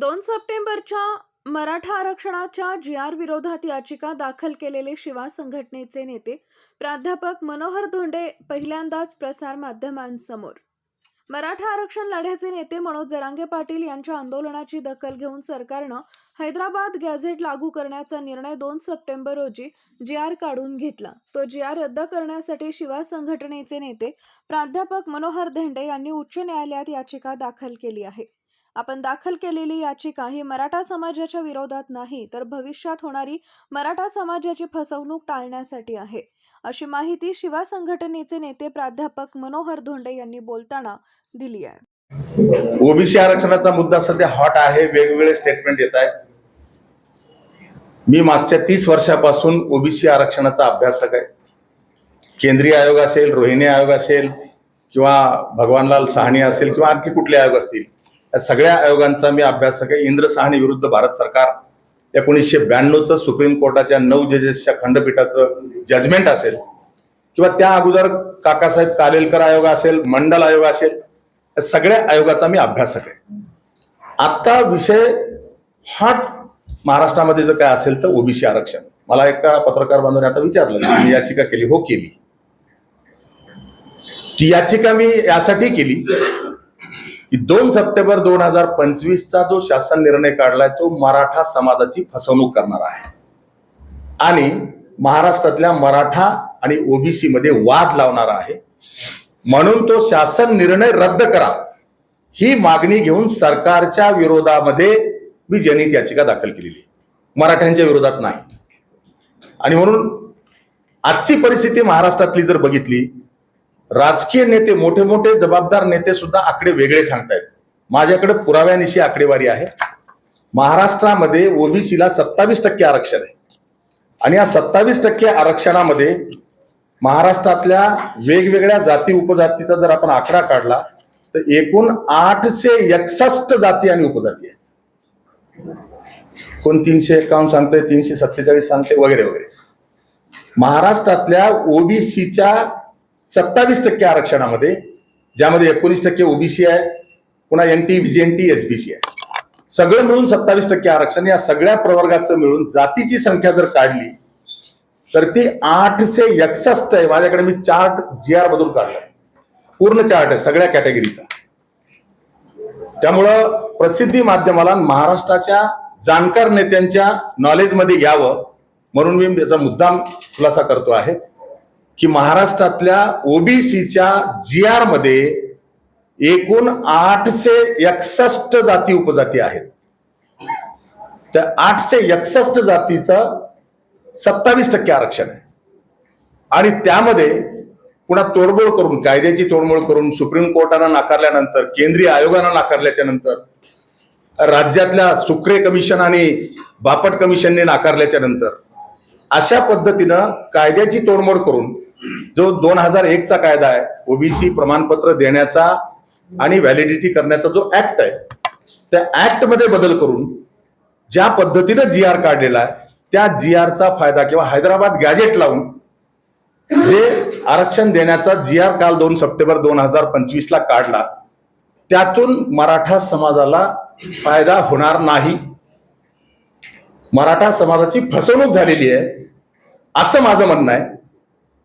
दोन सप्टेंबरच्या मराठा आरक्षणाच्या जी आर विरोधात याचिका दाखल केलेले शिवा संघटनेचे नेते प्राध्यापक मनोहर धोंडे पहिल्यांदाच प्रसार माध्यमांसमोर. मराठा आरक्षण लढ्याचे नेते मनोज जरांगे पाटील यांच्या आंदोलनाची दखल घेऊन सरकारनं हैदराबाद गॅझेट लागू करण्याचा निर्णय दोन सप्टेंबर रोजी जी आर काढून घेतला. तो जी आर रद्द करण्यासाठी शिवा संघटनेचे नेते प्राध्यापक मनोहर धेंडे यांनी उच्च न्यायालयात याचिका दाखल केली आहे. आपण दाखल केलेली याचिका ही मराठा समाजाच्या विरोधात नाही तर भविष्यात होणारी मराठा समाजाची फसवणूक टाळण्यासाठी आहे. अशी माहिती शिवा संघटनेचे नेते प्राध्यापक मनोहर धोंडे यांनी बोलताना दिली आहे. ओबीसी आरक्षणाचा मुद्दा सध्या हॉट आहे वेगवेगळे स्टेटमेंट येत आहेत. मी मागच्या तीस वर्षापासून ओबीसी आरक्षणाचा अभ्यासक आहे. केंद्रीय आयोग असेल रोहिणी आयोग असेल किंवा भगवानलाल साहणी असेल किंवा आणखी कुठले आयोग असतील या सगळ्या आयोगांचा मी अभ्यासक आहे इंद्र साहनी विरुद्ध भारत सरकार एकोणीसशे ब्याण्णवचं सुप्रीम कोर्टाच्या नऊ जजेसच्या खंडपीठाचं जजमेंट असेल किंवा त्या अगोदर काकासाहेब कालेलकर आयोग असेल मंडल आयोग असेल या सगळ्या आयोगाचा मी अभ्यासक आहे आता विषय हा महाराष्ट्रामध्ये जर काय असेल तर ओबीसी आरक्षण. मला एका पत्रकार बांधून आता विचारलं की मी याचिका केली हो केली? ती याचिका मी यासाठी केली की दोन सप्टेंबर दोन हजार पंचवीसचा जो शासन निर्णय काढलाय तो मराठा समाजाची फसवणूक करणार आहे. आणि महाराष्ट्रातल्या मराठा आणि ओबीसी मध्ये वाद लावणारा आहे. म्हणून तो शासन निर्णय रद्द करा. ही मागणी घेऊन सरकारच्या विरोधामध्ये मी जनहित याचिका दाखल केलेली मराठ्यांच्या विरोधात नाही. आणि म्हणून आजची परिस्थिती महाराष्ट्रातली जर बघितली राजकीय नेते मोठे मोठे जबाबदार नेते सुद्धा आकडे वेगळे सांगतायत. माझ्याकडे पुराव्यानिशी आकडेवारी आहे. महाराष्ट्रामध्ये ओबीसीला सत्तावीस टक्के आरक्षण आहे. आणि या सत्तावीस टक्के आरक्षणामध्ये महाराष्ट्रातल्या वेगवेगळ्या जाती उपजातीचा जर आपण आकडा काढला तर एकूण आठशे एकसष्ट जाती आणि उपजाती आहेत. कोण तीनशे एकावन्न सांगते तीनशे सत्तेचाळीस सांगते वगैरे वगैरे. महाराष्ट्रातल्या ओबीसीच्या सत्तावीस टक्के आरक्षणामध्ये ज्यामध्ये एकोणीस टक्के ओबीसी आहे पुन्हा एन टी व्हीजेनटी एसबीसी आहे. सगळं मिळून सत्तावीस टक्के आरक्षण या सगळ्या प्रवर्गाचं मिळून जातीची संख्या जर काढली तर ती आठशे एकसष्ट आहे. माझ्याकडे मी चार्ट जी आर मधून काढलाय. पूर्ण चार्ट आहे सगळ्या कॅटेगरीचा. त्यामुळं प्रसिद्धी माध्यमाला महाराष्ट्राच्या जाणकार नेत्यांच्या नॉलेजमध्ये यावं म्हणून मी याचा मुद्दाम खुलासा करतो आहे. की महाराष्ट्रातल्या ओबीसीच्या जी आरमध्ये एकूण आठशे एकसष्ट जाती उपजाती आहेत. त्या आठशे एकसष्ट जातीचं सत्तावीस टक्के आरक्षण आहे. आणि त्यामध्ये पुन्हा तोडमोड करून कायद्याची तोडमोड करून सुप्रीम कोर्टानं नाकारल्यानंतर केंद्रीय आयोगानं नाकारल्याच्या नंतर राज्यातल्या सुक्रे कमिशन आणि बापट कमिशनने नाकारल्याच्या नंतर अशा पद्धतीनं कायद्याची तोडमोड करून जो दोन हजार एकचा कायदा आहे ओबीसी प्रमाणपत्र देण्याचा आणि व्हॅलिडिटी करण्याचा जो ऍक्ट आहे त्या ऍक्टमध्ये बदल करून ज्या पद्धतीनं जी आर काढलेला आहे त्या जी आरचा फायदा किंवा हैदराबाद गॅजेट लावून जे आरक्षण देण्याचा जी आर काल दोन सप्टेंबर दोन हजार पंचवीसला काढला त्यातून मराठा समाजाला फायदा होणार नाही. मराठा समाजाची फसवणूक झालेली आहे असं माझं म्हणणं आहे.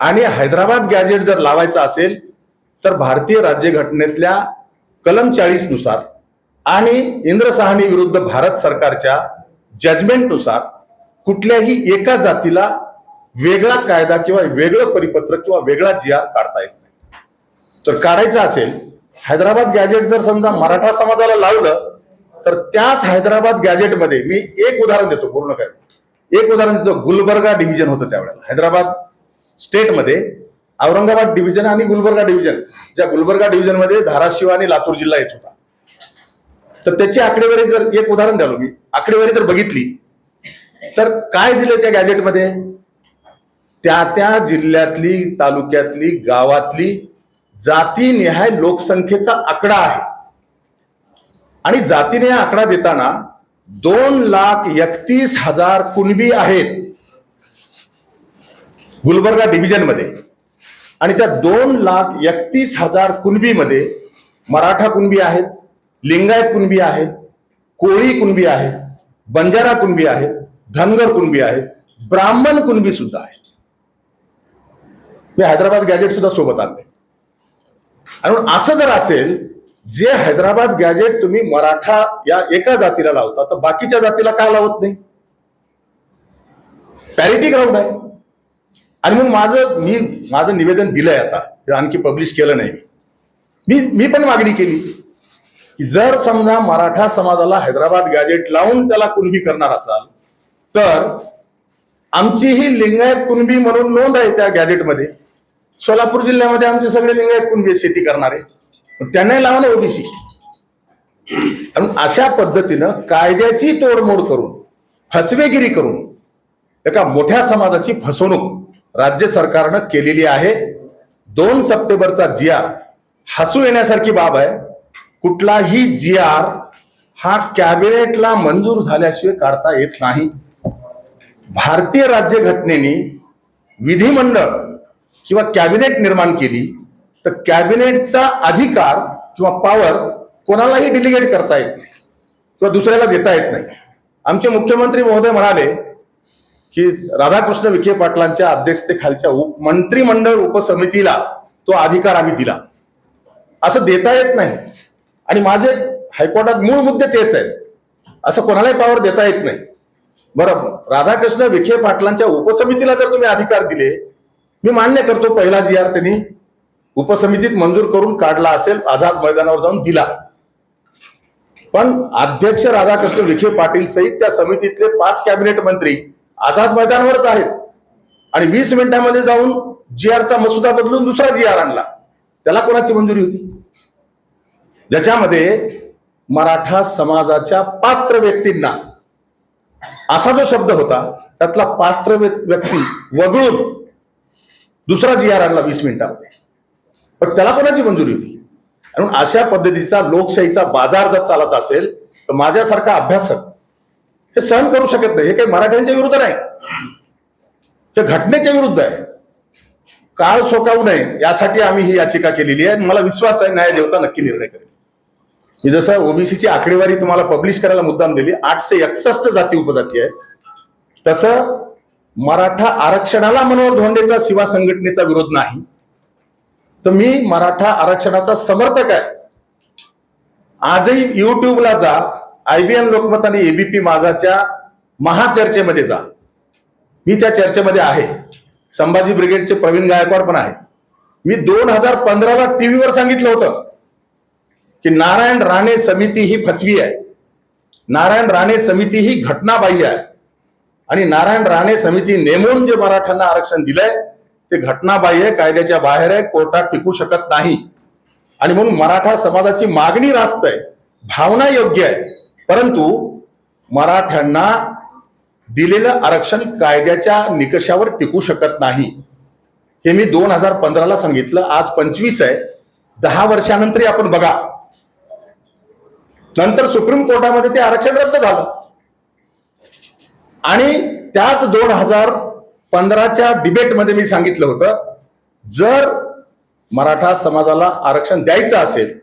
आणि हैदराबाद गॅजेट जर लावायचं असेल तर भारतीय राज्यघटनेतल्या कलम चाळीसनुसार आणि इंद्र साहनी विरुद्ध भारत सरकारच्या जजमेंटनुसार कुठल्याही एका जातीला वेगळा कायदा किंवा वेगळं परिपत्र किंवा वेगळा जी आर काढता येत नाही. तर काढायचं असेल हैदराबाद गॅजेट जर समजा मराठा समाजाला लावलं तर त्याच हैदराबाद गॅजेटमध्ये मी एक उदाहरण देतो पूर्ण काय. एक उदाहरण देतो गुलबर्गा डिव्हिजन होतं त्यावेळेला. हैदराबाद स्टेटमध्ये औरंगाबाद डिव्हिजन आणि गुलबर्गा डिव्हिजन ज्या गुलबर्गा डिव्हिजनमध्ये धाराशिव आणि लातूर जिल्हा येत होता. तर त्याची आकडेवारी जर एक उदाहरण द्यालो मी. आकडेवारी जर बघितली तर काय दिलं त्या गॅजेटमध्ये त्या त्या जिल्ह्यातली तालुक्यातली गावातली जातीनिहाय लोकसंख्येचा आकडा आहे. आणि जातीने आकडा देताना दोन लाख एकतीस हजार कुणबी आहेत. गुलबर्गा डिव्हिजनमध्ये आणि त्या दोन लाख एकतीस हजार कुणबीमध्ये मराठा कुणबी आहेत लिंगायत कुणबी आहेत कोळी कुणबी आहेत बंजारा कुणबी आहेत धनगर कुणबी आहेत ब्राह्मण कुणबी सुद्धा आहेत. मी हैदराबाद गॅजेट सुद्धा सोबत आणले. आणि म्हणून असं जर असेल जे हैदराबाद गॅजेट तुम्ही मराठा या एका जातीला लावता तर बाकीच्या जातीला का लावत नाही? पॅरिटी ग्राउंड आहे. आणि मग माझं मी माझं निवेदन दिलंय आता. ते आणखी पब्लिश केलं नाही. मी मी पण मागणी केली की जर समजा मराठा समाजाला हैदराबाद गॅजेट लावून त्याला कुणबी करणार असाल तर आमची ही लिंगायत कुणबी म्हणून नोंद आहे त्या गॅजेटमध्ये सोलापूर जिल्ह्यामध्ये आमचे सगळे लिंगायत कुणबी शेती करणारे. पण त्यांनाही लावा ओबीसी. अशा पद्धतीनं कायद्याची तोडमोड करून फसवेगिरी करून एका मोठ्या समाजाची फसवणूक राज्य सरकारनं केलेली आहे. दोन सप्टेंबरचा जी आर हसू येण्यासारखी बाब आहे. कुठलाही जी आर हा कॅबिनेटला मंजूर झाल्याशिवाय काढता येत नाही. भारतीय राज्यघटनेने विधिमंडळ किंवा कॅबिनेट निर्माण केली तर कॅबिनेटचा अधिकार किंवा पॉवर कोणालाही डिलिगेट करता येत नाही किंवा दुसऱ्याला देता येत नाही. आमचे मुख्यमंत्री महोदय म्हणाले की राधाकृष्ण विखे पाटलांच्या अध्यक्षतेखालच्या उप मंत्रिमंडळ उपसमितीला तो अधिकार आम्ही दिला. असं देता येत नाही. आणि माझे हायकोर्टात मूळ मुद्दे तेच आहेत. असं कोणालाही पॉवर देता येत नाही. बरं राधाकृष्ण विखे पाटलांच्या उपसमितीला जर तुम्ही अधिकार दिले मी मान्य करतो पहिला जी आर त्यांनी उपसमितीत मंजूर करून काढला असेल आझाद मैदानावर जाऊन दिला. पण अध्यक्ष राधाकृष्ण विखे पाटील सहित त्या समितीतले पाच कॅबिनेट मंत्री आझाद मैदानावरच आहेत. आणि वीस मिनिटांमध्ये जाऊन जी आरचा मसुदा बदलून दुसरा जी आर आणला. त्याला कोणाची मंजुरी होती? ज्याच्यामध्ये मराठा समाजाच्या पात्र व्यक्तींना असा जो शब्द होता त्यातला पात्र व्य- व्यक्ती वगळून दुसरा जी आर आणला वीस मिनिटामध्ये. पण त्याला कोणाची मंजुरी होती? आणि अशा पद्धतीचा लोकशाहीचा बाजार जर चालत असेल तर माझ्यासारखा अभ्यासक हे सहन करू शकत नाही. हे काही मराठ्यांच्या विरुद्ध नाही. हे घटनेच्या विरुद्ध आहे. काळ सोकावू नये. यासाठी आम्ही ही याचिका केलेली आहे. मला विश्वास आहे न्याय देवता नक्की निर्णय करेल. मी जसं ओबीसीची आकडेवारी तुम्हाला पब्लिश करायला मुद्दाम दिली आठशे एकसष्ट जाती उपजाती आहेत. तसं मराठा आरक्षणाला मनोहर धोंडेचा शिवा संघटनेचा विरोध नाही. तर मी मराठा आरक्षणाचा समर्थक आहे. आजही युट्यूबला जा आयबीएन लोकमत आणि एबीपी माझाच्या महाचर्चेमध्ये जा. मी त्या चर्चेमध्ये आहे. संभाजी ब्रिगेडचे प्रवीण गायकवाड पण आहेत. मी दोन हजार पंधराला टीव्हीवर सांगितलं होतं की नारायण राणे समिती ही फसवी आहे. नारायण राणे समिती ही घटनाबाह्य आहे. आणि नारायण राणे समिती नेमून जे मराठ्यांना आरक्षण दिलंय ते घटनाबाह्य कायद्याच्या बाहेर आहे कोर्टात टिकू शकत नाही. आणि म्हणून मराठा समाजाची मागणी रास्त आहे भावना योग्य आहे. परंतु मराठ्यांना दिलेलं आरक्षण कायद्याच्या निकषावर टिकू शकत नाही. हे मी दोन हजार पंधराला सांगितलं. आज पंचवीस आहे. दहा वर्षानंतरही आपण बघा. नंतर सुप्रीम कोर्टामध्ये ते आरक्षण रद्द झालं. आणि त्याच दोन हजार पंधराच्या डिबेटमध्ये मी सांगितलं होतं जर मराठा समाजाला आरक्षण द्यायचं असेल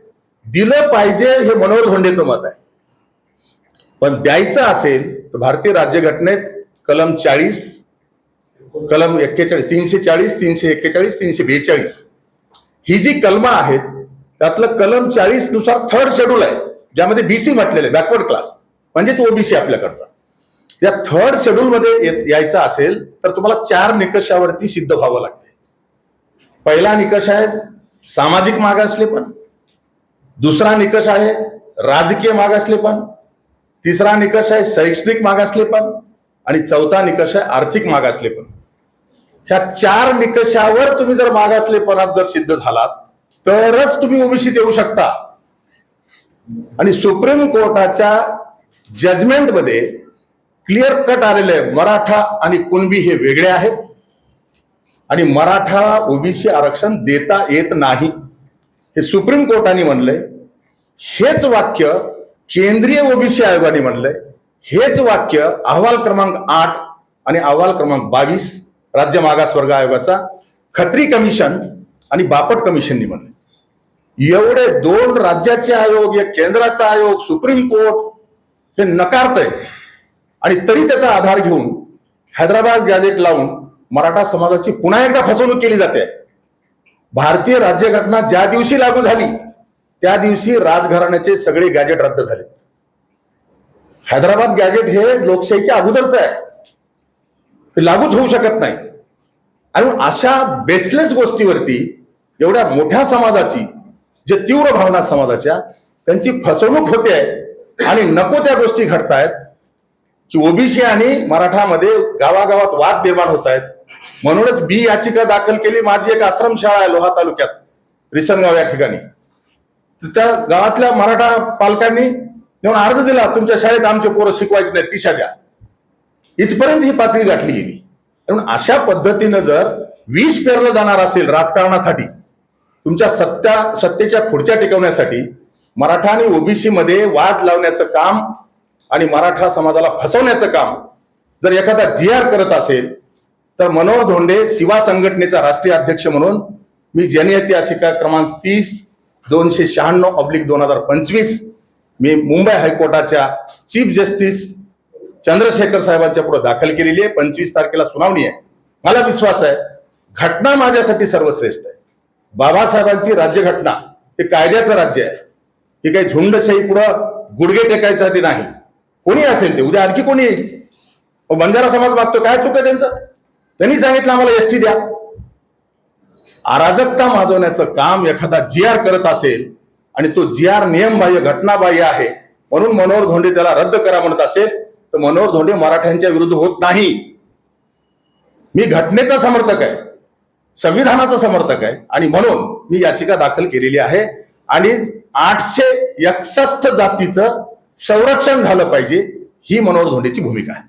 दिलं पाहिजे हे मनोहर धोंडेचं मत आहे. पण द्यायचं असेल तर भारतीय राज्यघटनेत कलम चाळीस कलम एक्केचाळीस तीनशे चाळीस तीनशे एक्केचाळीस तीनशे बेचाळीस. ही जी कलमं आहेत त्यातलं कलम चाळीसनुसार थर्ड शेड्यूल आहे ज्यामध्ये बीसी म्हटलेलं आहे बॅकवर्ड क्लास म्हणजेच ओबीसी आपल्याकडचा. या थर्ड शेड्यूलमध्ये येत- यायचं असेल तर तुम्हाला चार निकषावरती सिद्ध व्हावं लागते पहिला निकष आहे सामाजिक मागासलेपण दुसरा निकष आहे राजकीय मागासलेपण तिसरा निकष आहे शैक्षणिक मागासलेपण आणि चौथा निकष आहे आर्थिक मागासलेपण ह्या चार निकषावर तुम्ही जर मागासलेपणात जर सिद्ध झालात तरच तुम्ही ओबीसी देऊ शकता. आणि सुप्रीम कोर्टाच्या जजमेंटमध्ये क्लिअर कट आलेलं आहे. मराठा आणि कुणबी हे वेगळे आहेत. आणि मराठा ओबीसी आरक्षण देता येत नाही. हे सुप्रीम कोर्टाने म्हणलंय. हेच वाक्य केंद्रीय ओबीसी आयोगाने म्हणलंय हेच वाक्य अहवाल क्रमांक आठ आणि अहवाल क्रमांक बावीस राज्य मागासवर्ग आयोगाचा खत्री कमिशन आणि बापट कमिशननी म्हणले एवढे दोन राज्याचे आयोग एक केंद्राचा आयोग सुप्रीम कोर्ट हे नकारतंय. आणि तरी त्याचा आधार घेऊन हैदराबाद गॅजेट लावून मराठा समाजाची पुन्हा एकदा फसवणूक केली जाते. भारतीय राज्यघटना ज्या दिवशी लागू झाली त्या दिवशी राजघराण्याचे सगळे गॅजेट रद्द झाले. हैदराबाद गॅजेट हे लोकशाहीच्या अगोदरच आहे. ते लागूच होऊ शकत नाही. आणि अशा बेसलेस गोष्टीवरती एवढ्या मोठ्या समाजाची जे तीव्र भावना समाजाच्या त्यांची फसवणूक होते आहे आणि नको त्या गोष्टी घडतायत की ओबीसी आणि मराठामध्ये गावागावात वाद निर्माण होत आहेत म्हणूनच बी याचिका दाखल केली माझी एक आश्रमशाळा आहे लोहा तालुक्यात रिसनगाव या ठिकाणी. त्या गावातल्या मराठा पालकांनी येऊन अर्ज दिला तुमच्या शाळेत आमचे पोरं शिकवायचे नाही दिशा द्या. इथपर्यंत ही पातळी गाठली गेली. म्हणून अशा पद्धतीनं जर विष पेरलं जाणार असेल राजकारणासाठी तुमच्या सत्ता सत्तेच्या खुर्च्या टिकवण्यासाठी मराठा आणि ओबीसी मध्ये वाद लावण्याचं काम आणि मराठा समाजाला फसवण्याचं काम जर एखादा जी आर करत असेल तर मनोहर धोंडे शिवा संघटनेचा राष्ट्रीय अध्यक्ष म्हणून मी जनयती याचिका क्रमांक तीस दोनशे शहाण्णव ऑब्लिक दोन हजार पंचवीस मी मुंबई हायकोर्टाच्या चीफ जस्टिस चंद्रशेखर साहेबांच्या पुढे दाखल केलेली आहे. पंचवीस तारखेला सुनावणी आहे. मला विश्वास आहे घटना माझ्यासाठी सर्वश्रेष्ठ आहे. बाबासाहेबांची राज्यघटना हे कायद्याचं राज्य आहे. ही काही झुंडशाही पुढं गुडघे टेकायसाठी नाही. कोणी असेल ते? उद्या आणखी कोणी येईल? बंजारा समाज मागतो काय चुक आहे त्यांचं? त्यांनी सांगितलं आम्हाला एसटी द्या. अराजकता माजवण्याचं काम एखादा जी आर करत असेल आणि तो जी आर नियमबाह्य घटनाबाह्य आहे म्हणून मनोहर धोंडे त्याला रद्द करा म्हणत असेल तर मनोहर धोंडे मराठ्यांच्या विरुद्ध होत नाही. मी घटनेचा समर्थक आहे संविधानाचा समर्थक आहे आणि म्हणून मी याचिका दाखल केलेली आहे. आणि आठशे एकसष्ट जातीचं संरक्षण झालं पाहिजे ही मनोहर धोंडेची भूमिका आहे.